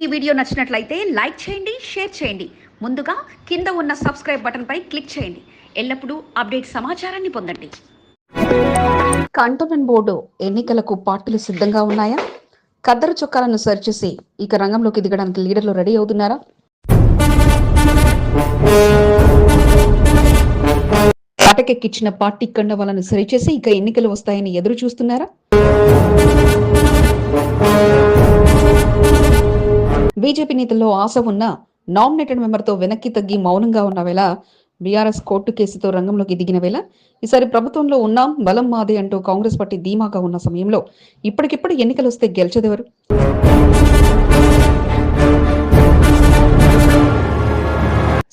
ఈ వీడియో నచ్చినట్లయితే లైక్ చేయండి షేర్ చేయండి. ముందుగా కింద ఉన్న సబ్స్క్రైబ్ బటన్పై క్లిక్ చేయండి. ఎల్లప్పుడూ అప్డేట్ సమాచారాన్ని పొందండి. కంటోన్మెంట్ బోర్డు ఎన్నికలకు పార్టీలు సిద్ధంగా ఉన్నాయా? కద్దరు చొక్కాలను సరిచేసి ఇక రంగంలోకి దిగడానికి లీడర్లు రెడీ అవుతున్నారా? పటకెక్కిచ్చిన పార్టీ కండవాలను సరిచేసి ఇక ఎన్నికలు వస్తాయని ఎదురు చూస్తున్నారా బీజేపీ నేతల్లో ఆశ ఉన్న నామినేటెడ్ మెంబర్తో వెనక్కి తగ్గి మౌనంగా ఉన్న వేళ బీఆర్ఎస్ కోర్టు కేసుతో రంగంలోకి దిగిన వేళ ఈసారి ప్రభుత్వంలో ఉన్నాం బలం మాదే అంటూ కాంగ్రెస్ పార్టీ ధీమాగా ఉన్న సమయంలో ఇప్పటికిప్పుడు ఎన్నికలు వస్తే గెలిచేదెవరు?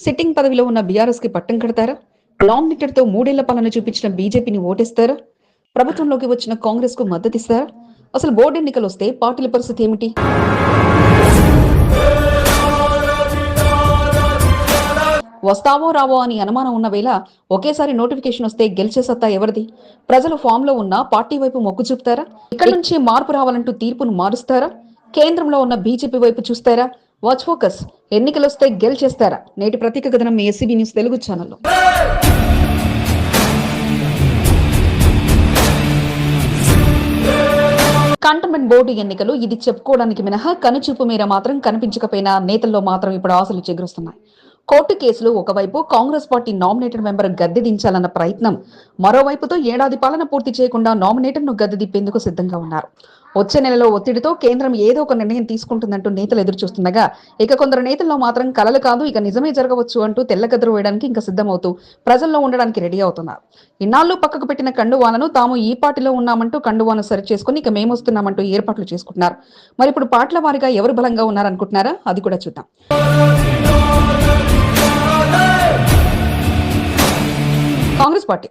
సిట్టింగ్ పదవిలో ఉన్న బీఆర్ఎస్కి పట్టం కడతారా? నామినేటెడ్తో మూడేళ్ళ పాలన చూపించిన బీజేపీని ఓటేస్తారా? ప్రభుత్వంలోకి వచ్చిన కాంగ్రెస్కు మద్దతిస్తారా? అసలు బోర్డు ఎన్నికలు వస్తే పార్టీల పరిస్థితి ఏమిటి? వస్తావో రావో అని అనుమానం ఉన్న వేళ ఒకేసారి నోటిఫికేషన్ వస్తే గెలిచే సత్తా ఎవరిది? ప్రజలు ఫామ్లో ఉన్న పార్టీ వైపు మొగ్గు చూపుతారా? ఇక్కడ నుంచి మార్పు రావాలంటూ తీర్పును మారుస్తారా? కేంద్రంలో ఉన్న బీజేపీ వైపు చూస్తారా? Watch focus. ఎన్నికలు వస్తే గెలిచేస్తారా? నేటి ప్రత్యేక కథనం ఎస్సీబీ న్యూస్ తెలుగు ఛానల్లో. కంటోన్మెంట్ బోర్డు ఎన్నికలు ఇది చెప్పుకోవడానికి మినహా కనుచూపు మేర మాత్రం కనిపించకపోయినా నేతల్లో మాత్రం ఇప్పుడు ఆశలు చెగురుస్తున్నాయి. కోర్టు కేసులు ఒకవైపు కాంగ్రెస్ పార్టీ నామినేటెడ్ మెంబర్ గద్దె దించాలన్న ప్రయత్నం మరోవైపుతో ఏడాది పాలన పూర్తి చేయకుండా నామినేటెడ్ను గద్దె దిప్పేందుకు సిద్ధంగా ఉన్నారు. వచ్చే నెలలో ఒత్తిడితో కేంద్రం ఏదో ఒక నిర్ణయం తీసుకుంటుందంటూ నేతలు ఎదురు చూస్తుండగా ఇక కొందరు నేతల్లో మాత్రం కలలు కాదు ఇక నిజమే జరగవచ్చు అంటూ తెల్లగద్దరు వేయడానికి ఇంకా సిద్ధమవుతూ ప్రజల్లో ఉండడానికి రెడీ అవుతున్నారు. ఇన్నాళ్ళు పక్కకు పెట్టిన కండువాలను తాము ఈ పార్టీలో ఉన్నామంటూ కండువాను సరి చేసుకుని ఇక మేము వస్తున్నామంటూ ఏర్పాట్లు చేసుకుంటున్నారు. మరి ఇప్పుడు పార్టీల వారిగా ఎవరు బలంగా ఉన్నారనుకుంటున్నారా? అది కూడా చూద్దాం. కాంగ్రెస్ పార్టీ.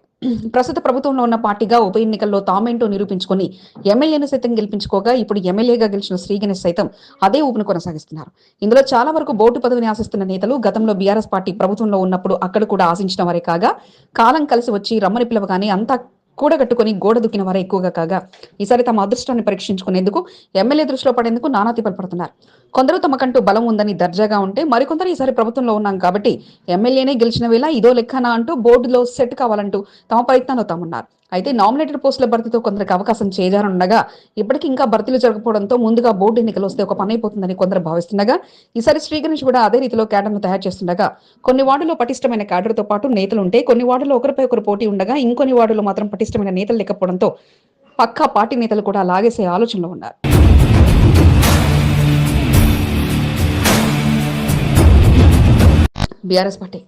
ప్రస్తుత ప్రభుత్వంలో ఉన్న పార్టీగా ఉప ఎన్నికల్లో తామేంటో నిరూపించుకొని ఎమ్మెల్యేను సైతం గెలిపించుకోగా ఇప్పుడు ఎమ్మెల్యేగా గెలిచిన శ్రీగణేష్ సైతం అదే ఊపును కొనసాగిస్తున్నారు. ఇందులో చాలా వరకు బోర్డు పదవిని ఆశిస్తున్న నేతలు గతంలో బీఆర్ఎస్ పార్టీ ప్రభుత్వంలో ఉన్నప్పుడు అక్కడ కూడా ఆశించిన వారే కాగా కాలం కలిసి వచ్చి రమ్మని పిలవగానే అంతా కూడగట్టుకుని గోడ దుక్కిన వారే ఎక్కువగా కాగా ఈసారి తమ అదృష్టాన్ని పరీక్షించుకునేందుకు ఎమ్మెల్యే దృష్టిలో పడేందుకు నానా తిప్పలు పడుతున్నారు కొందరు తమకంటూ బలం ఉందని దర్జాగా ఉంటే మరికొందరు ఈసారి ప్రభుత్వంలో ఉన్నాం కాబట్టి ఎమ్మెల్యేనే గెలిచిన వేళ ఇదో లెక్కనా అంటూ బోర్డులో సెట్ కావాలంటూ తమ ప్రయత్నంలో తామున్నారు. అయితే నామినేటెడ్ పోస్టుల భర్తీతో కొందరికి అవకాశం చేజారనుండగా ఇప్పటికీ ఇంకా భర్తీలు జరగకపోవడంతో ముందుగా బోర్డు ఎన్నికలు వస్తే ఒక పని అయిపోతుందని కొందరు భావిస్తుండగా ఈసారి శ్రీగణేష్ కూడా అదే రీతిలో క్యాడర్ను తయారు చేస్తుండగా కొన్ని వార్డులో పటిష్టమైన క్యాడర్తో పాటు నేతలు ఉంటే కొన్ని వార్డులో ఒకరిపై ఒకరు పోటీ ఉండగా ఇంకొన్ని వార్డులో మాత్రం పటిష్టమైన నేతలు లేకపోవడంతో పక్కా పార్టీ నేతలు కూడా లాగేసే ఆలోచనలో ఉన్నారు. బీఆర్ఎస్ పార్టీ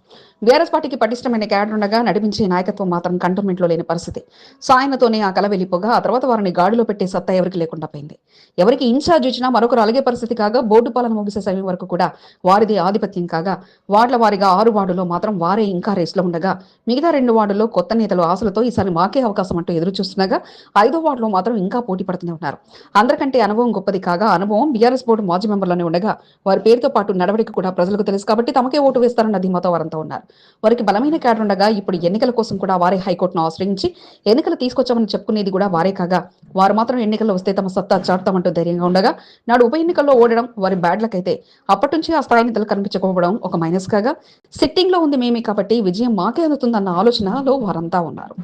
బీఆర్ఎస్ పార్టీకి పటిష్టమైన క్యాడర్ ఉండగా నడిపించే నాయకత్వం మాత్రం కంటోన్మెంట్లో లేని పరిస్థితి. సాయనతోనే ఆ కల వెళ్ళిపోగా ఆ తర్వాత వారిని గాడిలో పెట్టే సత్తా ఎవరికి లేకుండా పోయింది. ఎవరికి ఇన్ఛార్జ్ ఇచ్చినా మరొకరు అలగే పరిస్థితి కాగా బోర్డు పాలన ముగిసే సమయం వరకు కూడా వారిది ఆధిపత్యం కాగా వార్డుల వారిగా ఆరు వార్డులో మాత్రం వారే ఇంకా రేసులో ఉండగా మిగతా రెండు వార్డుల్లో కొత్త నేతలు ఆశలతో ఈసారి మాకే అవకాశం అంటూ ఎదురు చూస్తుండగా ఐదో వార్డులో మాత్రం ఇంకా పోటీ పడుతూనే ఉన్నారు. అందరికంటే అనుభవం గొప్పది కాగా అనుభవం బీఆర్ఎస్ బోర్డు మాజీ మెంబర్లోనే ఉండగా వారి పేరుతో పాటు నడవడిక కూడా ప్రజలకు తెలుసు కాబట్టి తమకే ఓటు వేస్తారన్న ధీమాతో వారంతా ఉన్నారు. వారికి బలమైన క్యాడర్ ఉండగా ఇప్పుడు ఎన్నికల కోసం కూడా వారే హైకోర్టును ఆశ్రయించి ఎన్నికలు తీసుకొచ్చామని చెప్పుకునేది కూడా వారే కాగా వారు మాత్రం ఎన్నికల్లో వస్తే తమ సత్తా చాటుతామంటూ ధైర్యంగా ఉండగా నాడు ఉప ఎన్నికల్లో ఓడడం వారి బ్యాడ్లక్ అయితే అప్పటి నుంచి ఆ స్థాయి నేతలు కనిపించకపోవడం ఒక మైనస్ కాగా సిట్టింగ్లో ఉంది మేమే కాబట్టి విజయం మాకే అందుతుందన్న ఆలోచనలో వారంతా ఉన్నారు.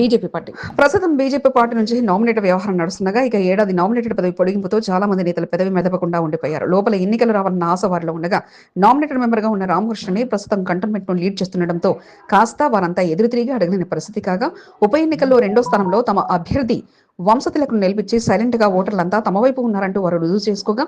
BJP party. ప్రస్తుతం బీజేపీ పార్టీ నుంచి నామినేటెడ్ వ్యవహారం నడుస్తుండగా ఇక ఏడాది నామినేటెడ్ పదవి పొడిగింపుతో చాలా మంది నేతలు పెదవి మెదపకుండా ఉండిపోయారు. లోపల ఎన్నికలు రావాలన్న ఆశ వారిలో ఉండగా నామినేటెడ్ మెంబర్గా ఉన్న రామకృష్ణని ప్రస్తుతం కంటోన్మెంట్ను లీడ్ చేస్తుండటంతో కాస్త వారంతా ఎదురు తిరిగి అడగలేని పరిస్థితి కాగా ఉప ఎన్నికల్లో రెండో స్థానంలో తమ అభ్యర్థి వంశతిలకు నిలిపించి సైలెంట్గా ఓటర్లంతా తమ వైపు ఉన్నారంటూ వారు రుజువు చేసుకోగా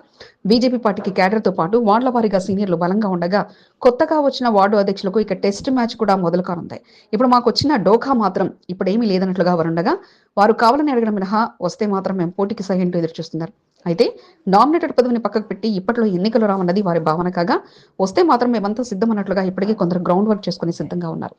బీజేపీ పార్టీకి కేడర్తో పాటు వార్డుల వారీగా సీనియర్లు బలంగా ఉండగా కొత్తగా వచ్చిన వార్డు అధ్యక్షులకు ఇక టెస్ట్ మ్యాచ్ కూడా మొదలు కానుంది. ఇప్పుడు మాకు వచ్చిన డోకా మాత్రం ఇప్పుడేమీ లేదన్నట్లుగా వారుండగా వారు కావాలని అడగడం మినహా వస్తే మాత్రం మేము పోటీకి సహింటూ ఎదురుచూస్తున్నారు అయితే నామినేటెడ్ పదవిని పక్కకు పెట్టి ఇప్పట్లో ఎన్నికలు రావన్నది వారి భావన కాగా వస్తే మాత్రం మేమంతా సిద్ధమన్నట్లుగా ఇప్పటికీ కొందరు గ్రౌండ్ వర్క్ చేసుకుని సిద్ధంగా ఉన్నారు.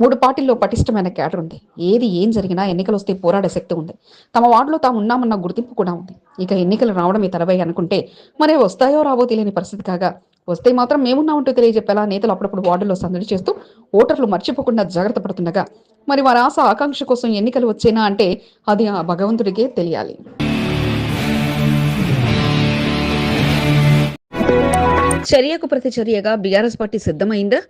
మూడు పార్టీల్లో పటిష్టమైన క్యాడర్ ఉంది. ఏది ఏం జరిగినా ఎన్నికలు వస్తే పోరాడే శక్తి ఉంది. తమ వార్డులో తాము ఉన్నామన్న గుర్తింపు కూడా ఉంది. ఇక ఎన్నికలు రావడం ఈ తరవై అనుకుంటే మరి వస్తాయో రావో తెలియని పరిస్థితి కాగా వస్తే మాత్రం మేమున్నామంటూ తెలియజెప్పేలా నేతలు అప్పుడప్పుడు వార్డులో సందడి చేస్తూ ఓటర్లు మర్చిపోకుండా జాగ్రత్త పడుతుండగా మరి వారి ఆశ ఆకాంక్ష కోసం ఎన్నికలు వచ్చేనా అంటే అది ఆ భగవంతుడికే తెలియాలి. చర్యకు ప్రతి చర్యగా బీఆర్ఎస్ పార్టీ సిద్ధమైందా?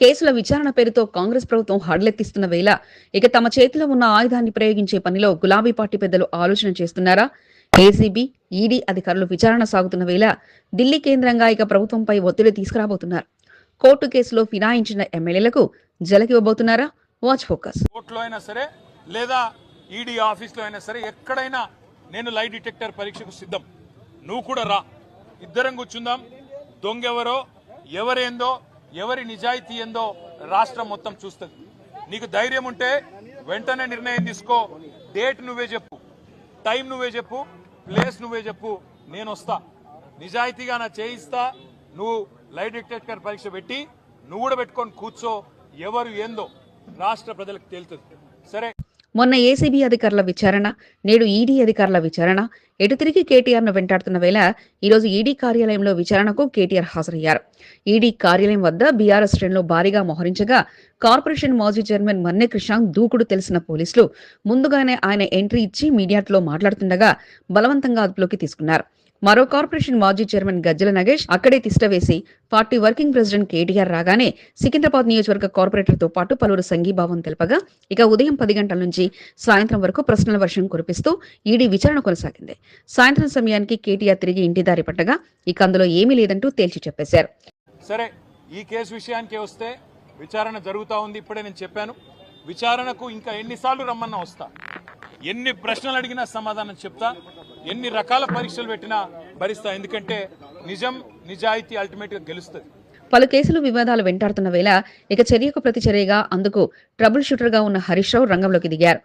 కేసుల విచారణ పేరుతో కాంగ్రెస్ ప్రభుత్వం హడలెత్తిస్తున్న వేళ ఇక తమ చేతిలో ఉన్న ఆయుధాన్ని ప్రయోగించే పనిలో గులాబీ పార్టీ పెద్దలు ఆలోచన చేస్తున్నారా? ఏసీబీ ఈడీ అధికారులు విచారణ సాగుతున్న వేళ ఢిల్లీ కేంద్రంగా ఇక ప్రభుత్వంపై ఒత్తిడి తీసుకురాబోతున్నారు. కోర్టు కేసులో ఫిరాయించిన ఎమ్మెల్యేలకు జలకివ్వబోతున్నారా వాచ్ ఫోకస్. కోర్టులో అయినా సరే లేదా ఈడీ ఆఫీస్లో అయినా సరే ఎక్కడైనా నేను లై డిటెక్టర్ పరీక్షకు సిద్ధం. నువ్వు కూడా రా. ఇద్దరం కూర్చుందాం. దొంగెవరో ఎవరేందో ఎవరి నిజాయితీ ఏందో రాష్ట్రం మొత్తం చూస్తుంది. నీకు ధైర్యం ఉంటే వెంటనే నిర్ణయం తీసుకో. డేట్ నువ్వే చెప్పు. టైం నువ్వే చెప్పు. ప్లేస్ నువ్వే చెప్పు. నేను వస్తా. నిజాయితీగా నా చేయిస్తా. నువ్వు లైట్ డిటెక్టర్ పరీక్ష పెట్టి నువ్వు కూడా పెట్టుకొని కూర్చో. ఎవరు ఏందో రాష్ట్ర ప్రజలకు తేలుతుంది. సరే. మొన్న ఏసీబీ అధికారుల విచారణ నేడు ఈడీ అధికారుల విచారణ. ఎటు తిరిగి కేటీఆర్ను వెంటాడుతున్న వేళ ఈరోజు ఈడీ కార్యాలయంలో విచారణకు కేటీఆర్ హాజరయ్యారు. ఈడీ కార్యాలయం వద్ద బీఆర్ఎస్ శ్రేణులు భారీగా మోహరించగా కార్పొరేషన్ మాజీ చైర్మన్ మన్నె కృషాంగ్ దూకుడు తెలిసిన పోలీసులు ముందుగానే ఆయన ఎంట్రీ ఇచ్చి మీడియాతో మాట్లాడుతుండగా బలవంతంగా అదుపులోకి తీసుకున్నారు. మరో కార్పొరేషన్ మాజీ చైర్మన్ గజ్జల నగేష్ అక్కడే తిష్టవేసి పార్టీ వర్కింగ్ ప్రెసిడెంట్ కేటీఆర్ రాగానే సికింద్రాబాద్ నియోజకవర్గ కార్పొరేటర్తో పాటు పలువురు సంఘీభావం తెలపగా ఇక ఉదయం పది గంటల నుంచి సాయంత్రం వరకు ప్రశ్నల వర్షం కురిపిస్తూ ఈడీ విచారణ కొనసాగింది. సాయంత్రం సమయానికి కేటీఆర్ తిరిగి ఇంటి దారి పట్టగా ఇక అందులో ఏమీ లేదంటూ తేల్చి చెప్పేశారు. సరే ఈ కేసు విషయానికి వస్తే విచారణ జరుగుతూ ఉంది ఇప్పుడే నేను చెప్పాను. విచారణకు ఇంకా ఎన్నిసార్లు రమ్మన్నా వస్తా. ఎన్ని ప్రశ్నలు అడిగినా సమాధానం చెప్తా. ఎన్ని రకాల పరీక్షలు పెట్టినా భరిస్తా ఎందుకంటే నిజం నిజాయితీ అల్టిమేట్గా గెలుస్తుంది. పలు కేసులు వివాదాలు వెంటాడుతున్న వేళ ఇక చర్యకు ప్రతిచర్యగా అందుకు ట్రబుల్ షూటర్గా ఉన్న హరీష్ రావు రంగంలోకి దిగారు.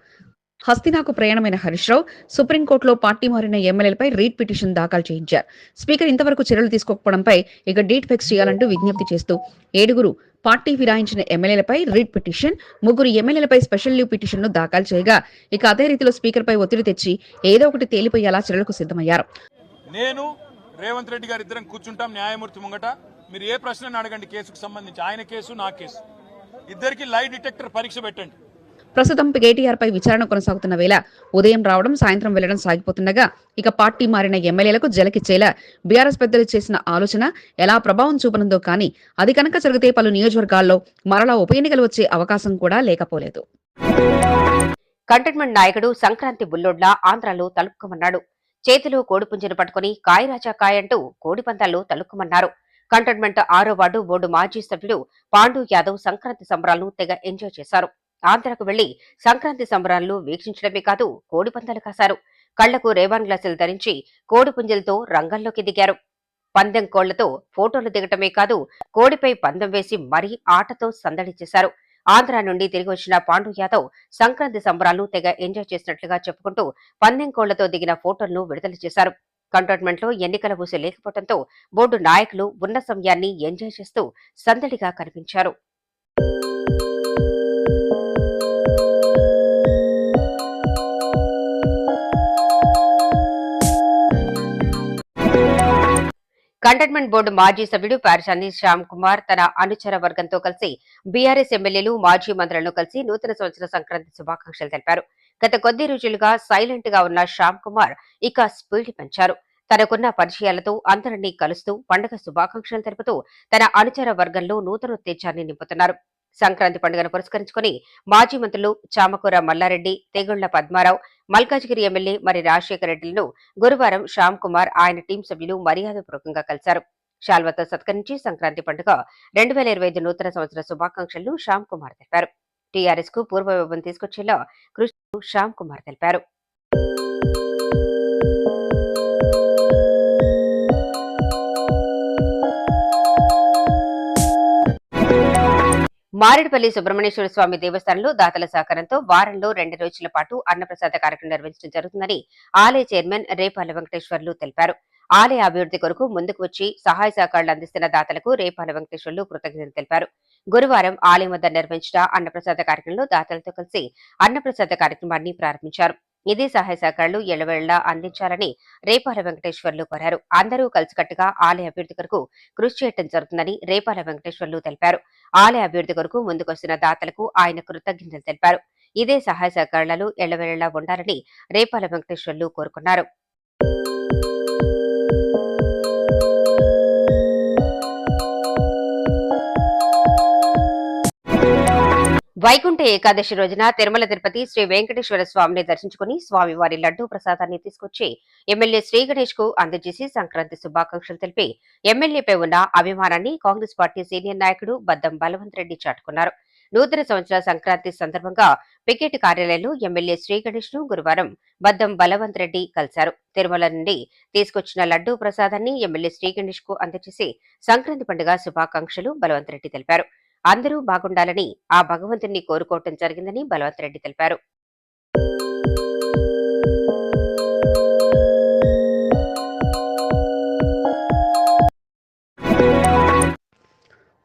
హస్తినాకు ప్రయాణమైన హరీష్ రావు సుప్రీంకోర్టులో పార్టీ మారిన ఎమ్మెల్యేలపై రీట్ పిటిషన్ దాఖలు చేయించారు. స్పీకర్ ఇంతవరకు చర్యలు తీసుకోకపోవడంపై ఇక డీట్ ఫిక్స్ చేయాలంటూ విజ్ఞప్తి చేస్తూ ఏడుగురు పార్టీ ఫిరాయించిన ఎమ్మెల్యేలపై రీట్ పిటిషన్ ముగ్గురు ఎమ్మెల్యేలపై స్పెషల్ లీవ్ పిటిషన్ను దాఖలు చేయగా ఇక అదే రీతిలో స్పీకర్ పై ఒత్తిడి తెచ్చి ఏదో ఒకటి తేలిపోయేలా చర్యలకు సిద్ధమయ్యారు. నేను రేవంత్ రెడ్డి గారు ఇద్దరం కూర్చుంటాం న్యాయమూర్తి ముంగట. మీరు ఏ ప్రశ్నను అడగండి కేసుకు సంబంధించి. ఆయన కేసు నా కేసు. ఇద్దరికి లై డిటెక్టర్ పరీక్ష పెట్టండి. ప్రస్తుతం కేటీఆర్ పై విచారణ కొనసాగుతున్న వేళ ఉదయం రావడం సాయంత్రం వెళ్ళడం సాగిపోతుండగా ఇక పార్టీ మారిన ఎమ్మెల్యేలకు జలకిచ్చేలా బీఆర్ఎస్ పెద్దలు చేసిన ఆలోచన ఎలా ప్రభావం చూపనుందో కానీ అది కనుక జరిగితే పలు నియోజకవర్గాల్లో మరలా ఉప ఎన్నికలు వచ్చే అవకాశం కూడా లేకపోలేదు. కంటోన్మెంట్ నాయకుడు సంక్రాంతి బుల్లోడ్లా ఆంధ్రాలో తలుపుకోమన్నాడు. చేతిలో కోడిపుంజను పట్టుకుని కాయరాజా కాయంటూ కోడిపందాల్లో తలుక్కుమన్నారు కంటోన్మెంట్ ఆరో వార్డు బోర్డు మాజీ సభ్యుడు పాండు యాదవ్ సంక్రాంతి సంబరాలను తెగ ఎంజాయ్ చేశారు. ఆంధ్రకు వెళ్ళి సంక్రాంతి సంబరాలను వీక్షించడమే కాదు కోడి పందాలు కాశారు. కళ్ళకు రేవాన్ గ్లాసులు ధరించి కోడి పుంజలతో రంగంలోకి దిగారు. పందెం కోళ్ళతో ఫోటోలు దిగటమే కాదు కోడిపై పందెం వేసి మరీ ఆటతో సందడి చేశారు. ఆంధ్ర నుండి తిరిగి వచ్చిన పాండు యాదవ్ సంక్రాంతి సంబరాలను తెగ ఎంజాయ్ చేసినట్లుగా చెప్పుకుంటూ పందెం కోళ్ళతో దిగిన ఫోటోలను విడుదల చేశారు. కంటోన్మెంట్లో ఎన్నికల ఊసి లేకపోవడంతో బోర్డు నాయకులు ఉన్న సమయాన్ని ఎంజాయ్ చేస్తూ సందడిగా కనిపించారు. కంటైన్మెంట్ బోర్డు మాజీ సభ్యుడు పారిశాని శ్యామ్ కుమార్ తన అనుచర వర్గంతో కలిసి బీఆర్ఎస్ ఎమ్మెల్యేలు మాజీ మంత్రులను కలిసి నూతన సంవత్సర సంక్రాంతి శుభాకాంక్షలు తెలిపారు. గత కొద్ది రోజులుగా సైలెంట్గా ఉన్న శ్యామ్ కుమార్ ఇక స్పీడ్ పెంచారు. తనకున్న పరిచయాలతో అందరినీ కలుస్తూ పండుగ శుభాకాంక్షలు తెలుపుతూ తన అనుచర వర్గంలో నూతనోత్తేజాన్ని నింపుతున్నారు. సంక్రాంతి పండుగను పురస్కరించుకుని మాజీ మంత్రులు చామకూర మల్లారెడ్డి తెగుళ్ళ పద్మారావు మల్కాజ్గిరి ఎమ్మెల్యే మరి రాజశేఖర రెడ్డిలను గురువారం శ్యామ్ కుమార్ ఆయన టీం సభ్యులు మర్యాదపూర్వకంగా కలిశారు. శాల్వతో సత్కరించి సంక్రాంతి పండుగ రెండు వేల ఇరవై ఐదు నూతన సంవత్సర శుభాకాంక్షలను శ్యామ్ కుమార్ తెలిపారు. టీఆర్ఎస్కు పూర్వవైభవం తీసుకొచ్చేలా కృష్ణ శ్యామ్ కుమార్ తెలిపారు. మారేడుపల్లి సుబ్రహ్మణ్యేశ్వర స్వామి దేవస్థానంలో దాతల సహకారంతో వారంలో రెండు రోజుల పాటు అన్నప్రసాద కార్యక్రమం నిర్వహించడం జరుగుతుందని ఆలయ చైర్మన్ రేపాల వెంకటేశ్వర్లు తెలిపారు. ఆలయ అభివృద్ధి కొరకు ముందుకు వచ్చి సహాయ సహకారాలు అందిస్తున్న దాతలకు రేపాల వెంకటేశ్వర్లు కృతజ్ఞతలు తెలిపారు. గురువారం ఆలయం వద్ద నిర్వహించిన అన్నప్రసాద కార్యక్రమంలో దాతలతో కలిసి అన్నప్రసాద కార్యక్రమాన్ని ప్రారంభించారు. ఇదే సహాయ సహకారాలు ఎల్లవేళలా అందించాలని రేపాల వెంకటేశ్వర్లు కోరారు. అందరూ కలిసికట్టుగా ఆలయ అభివృద్ధి కొరకు కృషి చేయడం జరుగుతుందని రేపాల వెంకటేశ్వర్లు తెలిపారు. ఆలయ అభివృద్ధి కొరకు ముందుకొస్తున్న దాతలకు ఆయన కృతజ్ఞతలు తెలిపారు. ఇదే సహాయ సహకారాలు ఎల్లవేళలా ఉండాలని రేపాల వెంకటేశ్వర్లు కోరుకున్నారు. వైకుంఠ ఏకాదశి రోజున తిరుమల తిరుపతి శ్రీ వెంకటేశ్వర స్వామిని దర్శించుకుని స్వామివారి లడ్డూ ప్రసాదాన్ని తీసుకొచ్చి ఎమ్మెల్యే శ్రీ గణేష్కు అందజేసి సంక్రాంతి శుభాకాంక్షలు తెలిపి ఎమ్మెల్యేపై ఉన్న అభిమానాన్ని కాంగ్రెస్ పార్టీ సీనియర్ నాయకుడు బద్దం బలవంత్ రెడ్డి చాటుకున్నారు. నూతన సంవత్సర సంక్రాంతి సందర్భంగా పికెట్ కార్యాలయంలో ఎమ్మెల్యే శ్రీ గణేష్ను గురువారం బద్దం బలవంత్ రెడ్డి కలిశారు. తిరుమల నుండి తీసుకొచ్చిన లడ్డూ ప్రసాదాన్ని ఎమ్మెల్యే శ్రీ గణేష్కు అందజేసి సంక్రాంతి పండుగ శుభాకాంక్షలు బలవంత్ రెడ్డి తెలిపారు. అందరూ బాగుండాలని ఆ భగవంతుణ్ణి కోరుకోవటం జరిగిందని బలవంత్ రెడ్డి తెలిపారు.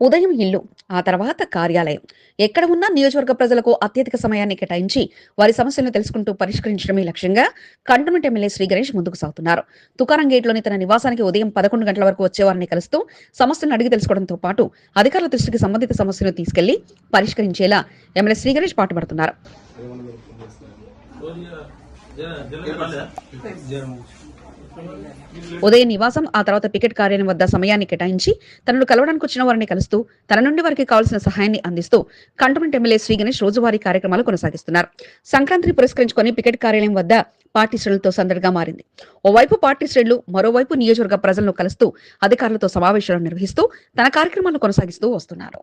ఉదయం ఇల్లు ఆ తర్వాత కార్యాలయం. ఎక్కడ ఉన్నా నియోజకవర్గ ప్రజలకు అత్యధిక సమయాన్ని కేటాయించి వారి సమస్యలను తెలుసుకుంటూ పరిష్కరించడమే లక్ష్యంగా కంటోన్మెంట్ ఎమ్మెల్యే శ్రీ గణేష్ ముందుకు సాగుతున్నారు. తుకారం గేట్లోని తన నివాసానికి ఉదయం పదకొండు గంటల వరకు వచ్చేవారిని కలుస్తూ సమస్యలను అడిగి తెలుసుకోవడంతో పాటు అధికారుల దృష్టికి సంబంధిత సమస్యలను తీసుకెళ్ళి పరిష్కరించేలా ఎమ్మెల్యే శ్రీ గణేష్ పాటుపడుతున్నారు. ఉదయం నివాసం ఆ తర్వాత పికెట్ కార్యాలయం వద్ద సమయాన్ని కేటాయించి తనను కలవడానికి వచ్చిన వారిని కలుస్తూ తన నుండి వారికి కావాల్సిన సహాయాన్ని అందిస్తూ కంటోన్మెంట్ ఎమ్మెల్యే శ్రీ గణేష్ రోజువారీ కార్యక్రమాలు కొనసాగిస్తున్నారు. సంక్రాంతిని పురస్కరించుకొని పికెట్ కార్యాలయం వద్ద పార్టీ శ్రేణులతో సందడిగా మారింది. ఓవైపు పార్టీ శ్రేణులు మరోవైపు నియోజకవర్గ ప్రజలను కలుస్తూ అధికారులతో సమావేశాలు నిర్వహిస్తూ తన కార్యక్రమాలను కొనసాగిస్తూ వస్తున్నారు.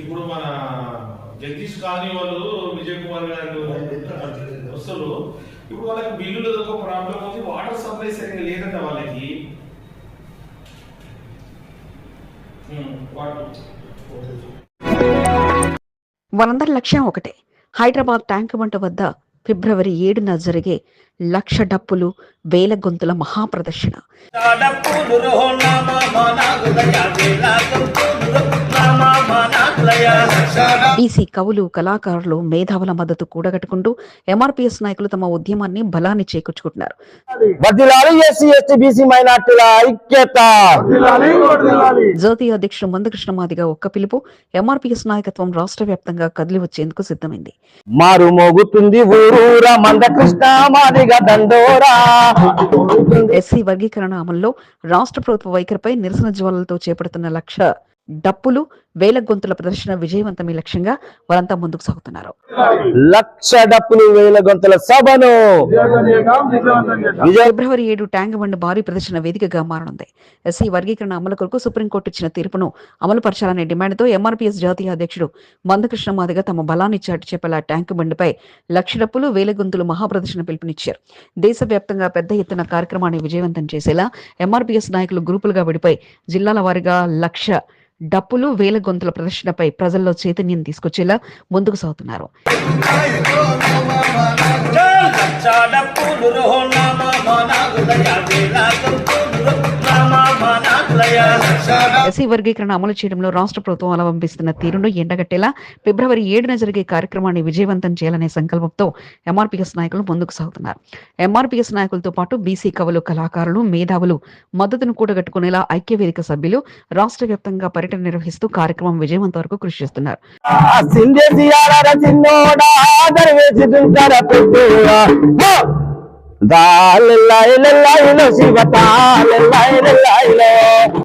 ఇప్పుడు మన జగదీష్ కాలనీ వాళ్ళు విజయ్ కుమార్ గారు వస్తారు. ఇప్పుడు వాళ్ళకి బిల్లులు ఒక ప్రాబ్లం ఉంది. వాటర్ సప్లై సరిగ్గా లేదంట వాళ్ళకి వాళ్ళందరి లక్ష్యం ఒకటే. హైదరాబాద్ ట్యాంక్ బంట వద్ద ఫిబ్రవరి ఏడున జరిగే లక్ష డప్పులు వేల గొంతుల మహాప్రదర్శన. బీసీ కవులు కళాకారులు మేధావుల మద్దతు కూడగట్టుకుంటూ ఎంఆర్పీఎస్ నాయకులు తమ ఉద్యమాన్ని బలాన్ని చేకూర్చుకుంటున్నారు. వర్ధిల్లాలి ఎస్సీ ఎస్టీ బీసీ మైనార్టీల ఐక్యత. జాతీయ అధ్యక్షుడు మందకృష్ణ మాదిగా ఒక్క పిలుపు ఎంఆర్పీఎస్ నాయకత్వం రాష్ట్ర వ్యాప్తంగా కదిలి వచ్చేందుకు సిద్ధమైంది మారు మోగుతుంది ఎస్సీ వర్గీకరణ అమల్లో రాష్ట్ర ప్రభుత్వ వైఖరిపై నిరసన జ్వాలలతో చేపడుతున్న లక్ష డప్పులు వేల గొంతుల ప్రదర్శన విజయవంతమే లక్ష్యంగా వారంతా ముందుకు సాగుతున్నారు. లక్ష డప్పులు వేల గొంతుల సభను ఫిబ్రవరి ఏడు ట్యాంక్ బండ్ భారీ ప్రదర్శన వేదికగా మారనుంది. ఎస్సీ వర్గీకరణ అమలు కొరకు సుప్రీంకోర్టు ఇచ్చిన తీర్పును అమలు పరచాలనే డిమాండ్తో ఎంఆర్పీఎస్ జాతీయ అధ్యక్షుడు మందకృష్ణ మాదిగ తమ బలాన్ని చాటి చెప్పేలా ట్యాంక్ బండ్పై లక్ష డప్పులు వేల గొంతులు మహాప్రదర్శన పిలుపునిచ్చారు. దేశవ్యాప్తంగా పెద్ద ఎత్తున కార్యక్రమాన్ని విజయవంతం చేసేలా ఎంఆర్పీఎస్ నాయకులు గ్రూపులుగా విడిపోయి జిల్లాల వారీగా లక్ష డప్పులు వేల గొంతుల ప్రదర్శనపై ప్రజల్లో చైతన్యం తీసుకొచ్చేలా ముందుకు సాగుతున్నారు ఎస్సీ వర్గీకరణ అమలు చేయడంలో రాష్ట్ర ప్రభుత్వం అవలంబిస్తున్న తీరును ఎండగట్టేలా ఫిబ్రవరి ఏడున జరిగే కార్యక్రమాన్ని విజయవంతం చేయాలనే సంకల్పంతో ఎంఆర్పీఎస్ నాయకులు ముందుకు సాగుతున్నారు. ఎంఆర్పీఎస్ నాయకులతో పాటు బీసీ కవులు కళాకారులు మేధావులు మద్దతును కూడగట్టుకునేలా ఐక్యవేదిక సభ్యులు రాష్ట్ర వ్యాప్తంగా పర్యటన నిర్వహిస్తూ కార్యక్రమం విజయవంతం వరకు కృషి చేస్తున్నారు.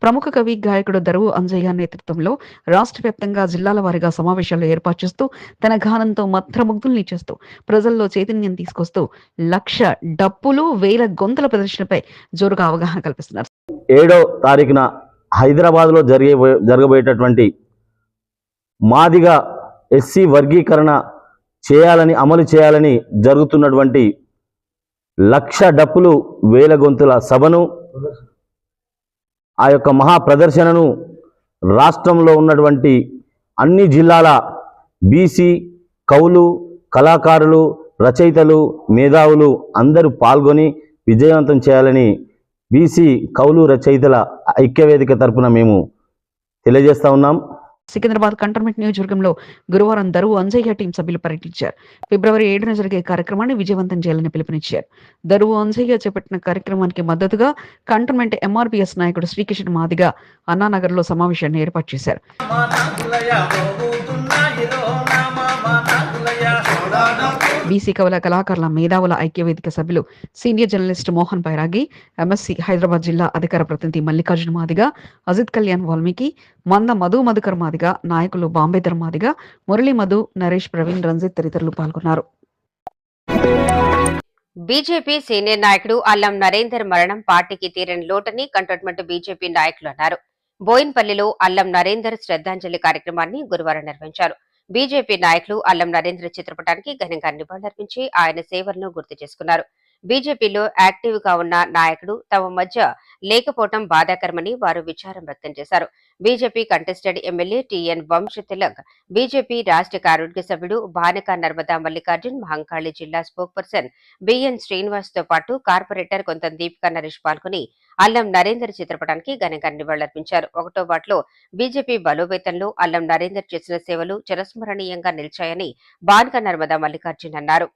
ప్రముఖ కవి గాయకుడు దరువు అంజయ్య నేతృత్వంలో రాష్ట్ర వ్యాప్తంగా జిల్లాల వారీగా సమావేశాలు ఏర్పాటు చేస్తూ తన గానంతో మంత్రముగ్ధుల్ని చేస్తూ ప్రజల్లో చైతన్యం తీసుకొస్తూ లక్ష డప్పులు వేల గొంతుల ప్రదర్శనపై జోరుగా అవగాహన కల్పిస్తున్నారు. ఏడో తారీఖున హైదరాబాద్లో జరిగే జరగబోయేటటువంటి మాదిగా ఎస్సీ వర్గీకరణ చేయాలని అమలు చేయాలని జరుగుతున్నటువంటి లక్ష డప్పులు వేల గొంతుల సభను ఆ యొక్క మహా ప్రదర్శనను రాష్ట్రంలో ఉన్నటువంటి అన్ని జిల్లాల బీసీ కవులు కళాకారులు రచయితలు మేధావులు అందరూ పాల్గొని విజయవంతం చేయాలని బీసీ కవులు రచయితల ఐక్యవేదిక తరపున మేము తెలియజేస్తూ ఉన్నాం. సికింద్రాబాద్ కంటోన్మెంట్ నియోజకవర్గంలో గురువారం దరువు అంజయ్య టీం సభ్యులు పర్యటించారు. ఫిబ్రవరి ఏడున జరిగే కార్యక్రమాన్ని విజయవంతం చేయాలని పిలుపునిచ్చారు. దరువు అంజయ్య చేపట్టిన కార్యక్రమానికి మద్దతుగా కంటోన్మెంట్ ఎంఆర్పీఎస్ నాయకుడు శ్రీకిషన్ మాదిగా అన్నానగర్లో సమావేశాన్ని ఏర్పాటు చేశారు. బీసీ కవుల కళాకారుల మేధావుల ఐక్యవేదిక సభ్యులు సీనియర్ జర్నలిస్ట్ మోహన్ బైరాగి ఎంఎస్సి హైదరాబాద్ జిల్లా అధికార ప్రతినిధి మల్లికార్జున మాదిగా అజిత్ కళ్యాణ్ వాల్మీకి మంద మధు మధుకర్ మాదిగా నాయకులు బాంబేదర్ మాదిగా మురళీ మధు నరేష్ ప్రవీణ్ రంజిత్ తదితరులు పాల్గొన్నారు. బీజేపీ సీనియర్ నాయకుడు అల్లం నరేందర్ మరణం పార్టీకి తీరని లోటని కంటోన్మెంట్ బీజేపీ నాయకులు అన్నారు. బోయిన్పల్లిలో అల్లం నరేందర్ శ్రద్ధాంజలి కార్యక్రమాన్ని గురువారం నిర్వహించారు. బీజేపీ నాయకులు అల్లం నరేంద్ర చిత్రపటానికి ఘనంగా నివాళులర్పించి ఆయన సేవలను గుర్తు చేసుకున్నారు. బీజేపీలో యాక్టివ్గా ఉన్న నాయకుడు తమ మధ్య లేకపోవడం బాధాకరమని వారు విచారం వ్యక్తం చేశారు. బీజేపీ కంటెస్టెడ్ ఎమ్మెల్యే టిఎన్ వంశ తిలక్ బీజేపీ రాష్ట్ర కార్యవర్గ సభ్యుడు భానక నర్మదా మల్లికార్జున్ మహంకాళి జిల్లా స్పోక్ పర్సన్ బిఎన్ శ్రీనివాస్తో పాటు కార్పొరేటర్ కొంత దీపిక నరేష్ పాల్గొని అల్లం నరేందర్ చిత్రపటానికి ఘనంగా నివాళులర్పించారు. ఒకటో వార్డులో బీజేపీ బలోపేతంలో అల్లం నరేందర్ చేసిన సేవలు చిరస్మరణీయంగా నిలిచాయని భానక నర్మదా మల్లికార్జున్ అన్నారు.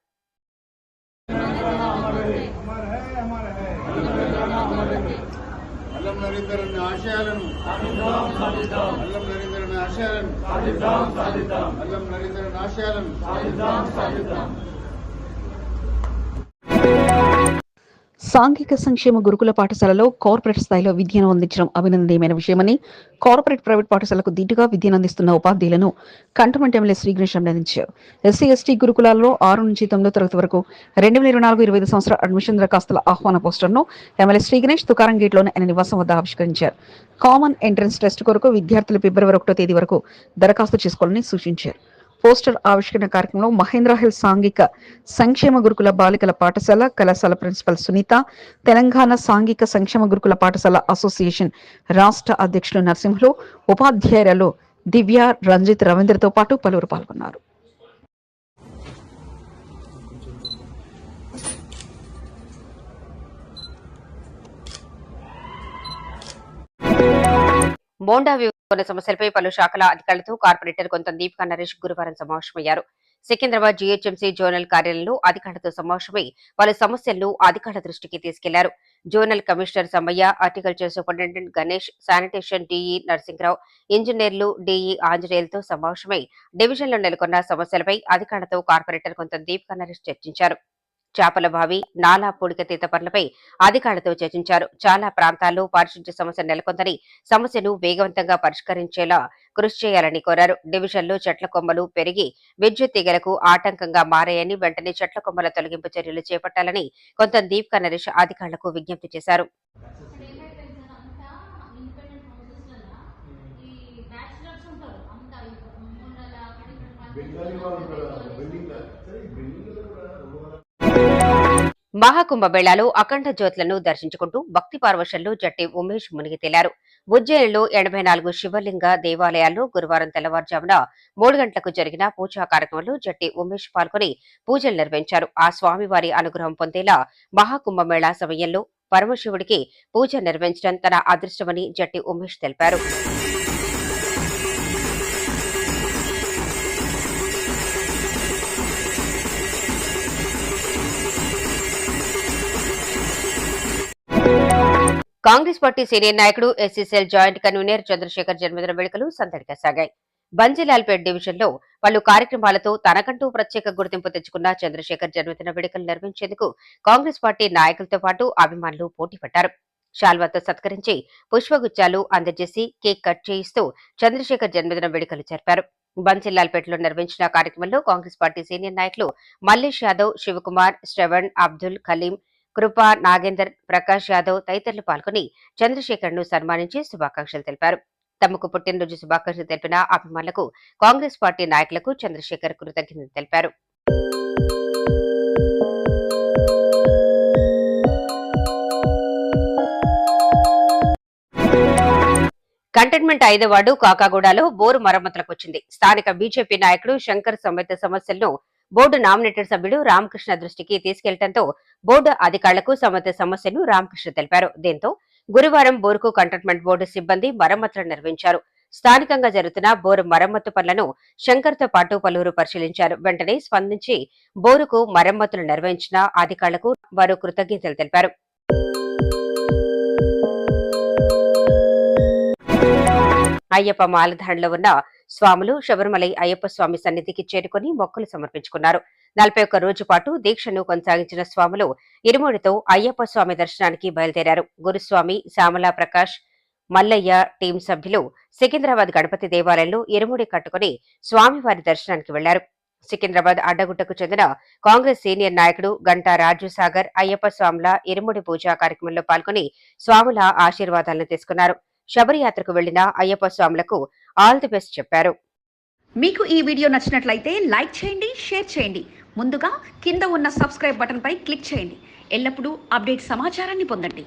అల్లం నరేందర్ అనే ఆశయాలను అల్లం నరేందర్ అనే ఆశయాలను అల్లం నరేందర్ ఆశయాలను సాంఘిక సంక్షేమ గురుకుల పాఠశాలలో కార్పొరేట్ స్థాయిలో విద్యను అందించడం అభినందనీయమైన విషయమని కార్పొరేట్ ప్రైవేట్ పాఠశాలకు ధీటుగా విద్యను అందిస్తున్న ఉపాధ్యాయులను కంటమంటి ఎమ్మెల్యే శ్రీగణేష్ అభినందించారు. ఎస్సీ ఎస్టీ గురుకులాల్లో ఆరు నుంచి తొమ్మిదో తరగతి వరకు రెండు వేల ఇరవై నాలుగు ఇరవై ఐదు సంవత్సరాల అడ్మిషన్ దరఖాస్తుల ఆహ్వాన పోస్టర్ను ఎమ్మెల్యే శ్రీగణేష్ తుకారం గేట్లోని ఆయన నివాసం వద్ద ఆవిష్కరించారు. కామన్ ఎంట్రన్స్ టెస్ట్ కొరకు విద్యార్థులు ఫిబ్రవరి ఒకటో తేదీ వరకు దరఖాస్తు చేసుకోవాలని సూచించారు. పోస్టర్ ఆవిష్కరణ కార్యక్రమంలో మహేంద్ర హిల్ సాంఘిక సంక్షేమ గురుకుల బాలికల పాఠశాల కళాశాల ప్రిన్సిపల్ సునీత తెలంగాణ సాంఘిక సంక్షేమ గురుకుల పాఠశాల అసోసియేషన్ రాష్ట్ర అధ్యక్షులు నరసింహులు ఉపాధ్యాయులలో దివ్య రంజిత్ రవీంద్రతో పాటు పలువురు పాల్గొన్నారు. మోండా వివరణ సమస్యలపై పలు శాఖల అధికారులతో కార్పొరేటర్ కొంత దీపికా నరేష్ గురువారం సమావేశమయ్యారు. సికింద్రాబాద్ జీహెచ్ఎంసీ జోనల్ కార్యాలయంలో అధికారులతో సమావేశమై పలు సమస్యలను అధికారుల దృష్టికి తీసుకెళ్ళారు. Zonal commissioner Sammaiah horticulture superintendent Ganesh sanitation DE Narasimharao ఇంజనీర్లు డీఈ ఆంజనేయులతో సమావేశమై డివిజన్లో నెలకొన్న సమస్యలపై అధికారులతో కార్పొరేటర్ కొంత దీపికా నరేష్ చర్చించారు. చేపల బావి నాలా పూడికతీత పనులపై అధికారులతో చర్చించారు. చాలా ప్రాంతాల్లో పారిశుద్ధ్య సమస్య నెలకొందని సమస్యను వేగవంతంగా పరిష్కరించేలా కృషి చేయాలని కోరారు. డివిజన్లో చెట్ల కొమ్మలు పెరిగి విద్యుత్ తీగలకు ఆటంకంగా మారాయని వెంటనే చెట్ల కొమ్మల తొలగింపు చర్యలు చేపట్టాలని కొంత దీప్క నరేష్ అధికారులకు విజ్ఞప్తి చేశారు. మహాకుంభమేళాలో అఖండ జ్యోతులను దర్శించుకుంటూ భక్తి పార్వశంలో జట్టి ఉమేష్ మునిగి తేలారు. ఉజ్జయినిలో ఎనభై నాలుగు శివలింగ దేవాలయాల్లో గురువారం తెల్లవారుజామున మూడు గంటలకు జరిగిన పూజా కార్యక్రమంలో జట్టి ఉమేష్ పాల్గొని పూజలు నిర్వహించారు. ఆ స్వామివారి అనుగ్రహం పొందేలా మహాకుంభమేళా సమయంలో పరమశివుడికి పూజ నిర్వహించడం తన అదృష్టమని జట్టి ఉమేష్ తెలిపారు. కాంగ్రెస్ పార్టీ సీనియర్ నాయకుడు ఎస్సీసీఎల్ జాయింట్ కన్వీనర్ చంద్రశేఖర్ జన్మదిన వేడుకలు సందడిగా సాగాయి. బంజీలాల్పేట్ డివిజన్లో పలు కార్యక్రమాలతో తనకంటూ ప్రత్యేక గుర్తింపు తెచ్చుకున్న చంద్రశేఖర్ జన్మదిన వేడుకలు నిర్వహించేందుకు కాంగ్రెస్ పార్టీ నాయకులతో పాటు అభిమానులు పోటీ పడ్డారు. శాల్వాతో సత్కరించి పుష్పగుచ్చాలు అందజేసి కేక్ కట్ చేయిస్తూ చంద్రశేఖర్ జన్మదిన వేడుకలు జరిపారు. బన్సిల్లాల్పేటలో నిర్వహించిన కార్యక్రమంలో కాంగ్రెస్ పార్టీ సీనియర్ నాయకులు మల్లేష్ యాదవ్ శివకుమార్ శ్రవణ్ అబ్దుల్ కలీం కృపా నాగేందర్ ప్రకాష్ యాదవ్ తదితరులు పాల్గొని చంద్రశేఖర్ను సన్మానించి శుభాకాంక్షలు తెలిపారు. తమకు పుట్టినరోజు శుభాకాంక్షలు తెలిపిన అభిమానులకు కాంగ్రెస్ పార్టీ నాయకులకు చంద్రశేఖర్ కృతజ్ఞతలు తెలిపారు. కంటైన్మెంట్ ఐదో వార్డు కాకాగూడలో బోరు మరమ్మతులకు వచ్చింది. స్థానిక బీజేపీ నాయకుడు శంకర్ సమేత సమస్యలను బోర్డు నామినేటెడ్ సభ్యుడు రామకృష్ణ దృష్టికి తీసుకెళ్ళడంతో బోర్డు అధికారులకు సమత సమస్యను రామకృష్ణ తెలిపారు. దీంతో గురువారం బోరుకు కంటోన్మెంట్ బోర్డు సిబ్బంది మరమ్మతులు నిర్వహించారు. స్థానికంగా జరుగుతున్న బోరు మరమ్మతు పనులను శంకర్తో పాటు పలువురు పరిశీలించారు. వెంటనే స్పందించి బోరుకు మరమ్మతులు నిర్వహించిన అధికారులకు వారు కృతజ్ఞతలు తెలిపారు. అయ్యప్ప మాలధారణలో ఉన్న స్వాములు శబరిమలై అయ్యప్ప స్వామి సన్నిధికి చేరుకుని మొక్కులు సమర్పించుకున్నారు. నలభై ఒక్క రోజు పాటు దీక్షను కొనసాగించిన స్వాములు ఇరుముడితో అయ్యప్ప స్వామి దర్శనానికి బయలుదేరారు. గురుస్వామి శ్యామల ప్రకాష్ మల్లయ్య టీం సభ్యులు సికింద్రాబాద్ గణపతి దేవాలయంలో ఇరుముడి కట్టుకుని స్వామివారి దర్శనానికి వెళ్ళారు. సికింద్రాబాద్ అడ్డగుట్టకు చెందిన కాంగ్రెస్ సీనియర్ నాయకుడు గంటా రాజు సాగర్ అయ్యప్ప స్వాముల ఇరుముడి పూజా కార్యక్రమంలో పాల్గొని స్వాముల ఆశీర్వాదాలను తీసుకున్నారు. శబరియాత్రకు వెళ్ళిన అయ్యప్ప స్వాములకు ఆల్ ది బెస్ట్ చెప్పారు. మీకు ఈ వీడియో నచ్చినట్లయితే లైక్ చేయండి షేర్ చేయండి. ముందుగా కింద ఉన్న సబ్స్క్రైబ్ బటన్పై క్లిక్ చేయండి. ఎల్లప్పుడూ అప్డేట్ సమాచారాన్ని పొందండి.